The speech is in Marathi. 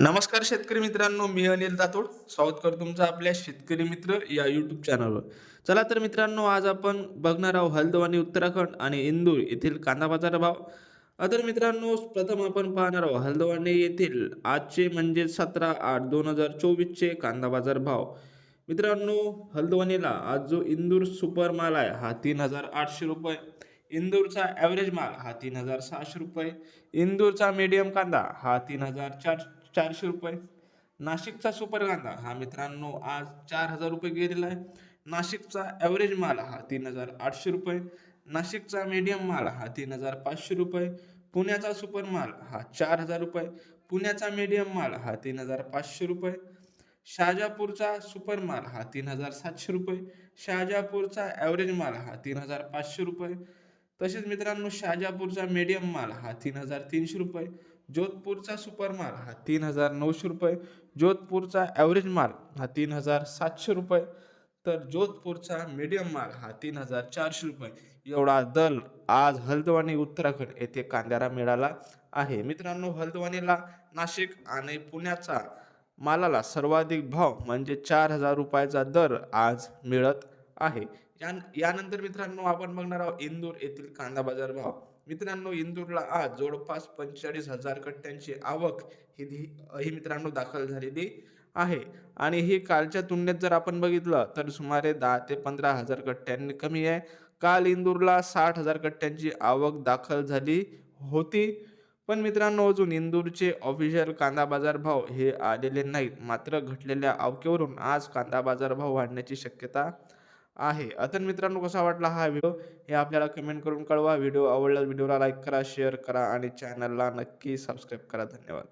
नमस्कार शेतकरी मित्रांनो मी अनिल तातोड स्वागत करतो तुमचं आपल्या शेतकरी मित्र या यूट्यूब चॅनलवर चला तर मित्रांनो आज आपण बघणार आहोत हल्द्वानी उत्तराखंड आणि इंदूर येथील कांदा बाजार भाव. तर मित्रांनो प्रथम आपण पाहणार आहोत हल्द्वानी येथील आजचे म्हणजे सतरा आठ दोन हजार चोवीसचे कांदा बाजार भाव. मित्रांनो हल्द्वानीला आज जो इंदूर सुपर माल आहे हा तीन हजार आठशे रुपये. इंदूरचा ॲव्हरेज माल हा तीन हजार सहाशे रुपये. इंदूरचा मीडियम कांदा हा तीन हजार चार चारशे रुपये. नाशिकचा सुपर कांदा हा मित्रांनो आज चार हजार रुपये गेलेला आहे. नाशिकचा ॲव्हरेज माल हा तीन हजार आठशे रुपये. नाशिकचा मीडियम माल हा तीन हजार पाचशे रुपये. पुण्याचा सुपर माल हा चार हजार रुपये. पुण्याचा मीडियम माल हा तीन हजार पाचशे रुपये. शाहजापूरचा सुपर माल हा तीन हजार सातशे रुपये. शहाजापूरचा ॲव्हरेज माल हा तीन हजार पाचशे रुपये. तसेच मित्रांनो शाजापूरचा मीडियम माल हा तीन हजार तीनशे रुपये. जोधपूरचा सुपर माल हा तीन हजार नऊशे रुपये. जोधपूरचा ॲव्हरेज माल हा तीन हजार सातशे रुपये. तर जोधपूरचा मीडियम माल हा तीन हजार चारशे रुपये. एवढा दल आज हल्द्वानी उत्तराखंड येथे कांद्याला मिळाला आहे. मित्रांनो हल्द्वानीला नाशिक आणि पुण्याचा मालाला सर्वाधिक भाव म्हणजे चार हजार रुपयाचा दर आज मिळत आहे. या यानंतर मित्रांनो आपण बघणार आहोत इंदूर येथील कांदा बाजार भाव. मित्रांनो इंदूरला आज जवळपास पंचेचाळीस हजार कट्ट्यांची आवक ही ही मित्रांनो दाखल झालेली आहे. आणि ही कालच्या तुलनेत जर आपण बघितलं तर सुमारे दहा ते पंधरा हजार कट्ट्यांनी कमी आहे. काल इंदूरला साठ हजार कट्ट्यांची आवक दाखल झाली होती. पण मित्रांनो अजून इंदूरचे ऑफिशियल कांदा बाजार भाव हे आलेले नाहीत. मात्र घटलेल्या आवकेवरून आज कांदा बाजार भाव वाढण्याची शक्यता आहे. आता मित्रांनो कसा वाटला हा व्हिडिओ हे आपल्याला कमेंट करून कळवा. व्हिडिओ आवडला व्हिडिओला लाईक करा शेअर करा आणि चॅनलला नक्की सबस्क्राईब करा. धन्यवाद.